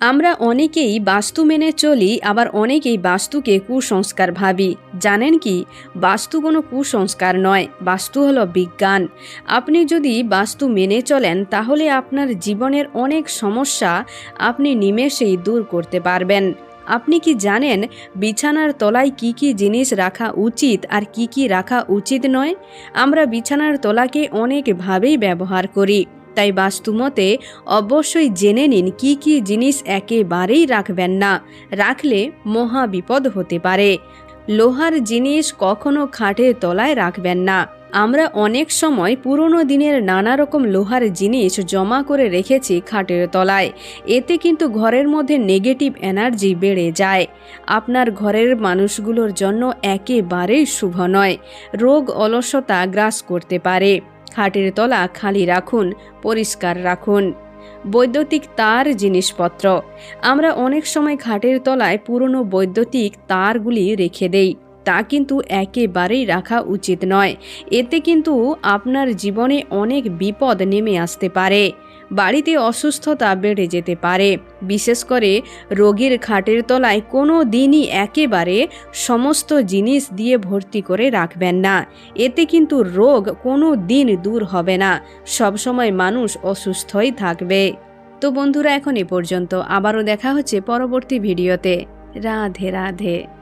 আমরা অনেকেই বাস্তু মেনে চলি, আবার অনেকেই বাস্তুকে কুসংস্কার ভাবি। জানেন কি? বাস্তু কোনো কুসংস্কার নয়, বাস্তু হলো বিজ্ঞান। আপনি যদি বাস্তু মেনে চলেন, তাহলে আপনার জীবনের অনেক সমস্যা আপনি নিমেষেই দূর করতে পারবেন। আপনি কি জানেন বিছানার তলায় কি কি জিনিস রাখা উচিত আর কি কি রাখা উচিত নয়? আমরা বিছানার তলাকে অনেকভাবেই ব্যবহার করি। তাই বাস্তুমতে অবশ্যই জেনে নিন কি কি জিনিস একেবারেই রাখবেন না, রাখলে মহা বিপদ হতে পারে। লোহার জিনিস কখনো খাটের তলায় রাখবেন না। আমরা অনেক সময় পুরনো দিনের নানা রকম লোহার জিনিস জমা করে রেখেছি খাটের তলায়। এতে কিন্তু ঘরের মধ্যে নেগেটিভ এনার্জি বেড়ে যায়। আপনার ঘরের মানুষগুলোর জন্য একেবারেই শুভ নয়, রোগ অলসতা গ্রাস করতে পারে। খাটের তলা খালি রাখুন, পরিষ্কার রাখুন। বৈদ্যুতিক তার জিনিসপত্র। আমরা অনেক সময় খাটের তলায় পুরনো বৈদ্যুতিক তারগুলি রেখে দেই। তা কিন্তু একেবারেই রাখা উচিত নয়। এতে কিন্তু আপনার জীবনে অনেক বিপদ নেমে আসতে পারে। বাড়িতে অসুস্থতা বেড়ে যেতে পারে। বিশেষ করে রোগীর খাটের তলায় কোনো দিনই একেবারে সমস্ত জিনিস দিয়ে ভর্তি করে রাখবেন না। এতে কিন্তু রোগ কোনো দিন দূর হবে না। সবসময় মানুষ অসুস্থই থাকবে। তো বন্ধুরা, এখন এ পর্যন্ত। আবারও দেখা হচ্ছে পরবর্তী ভিডিওতে। রাধে রাধে।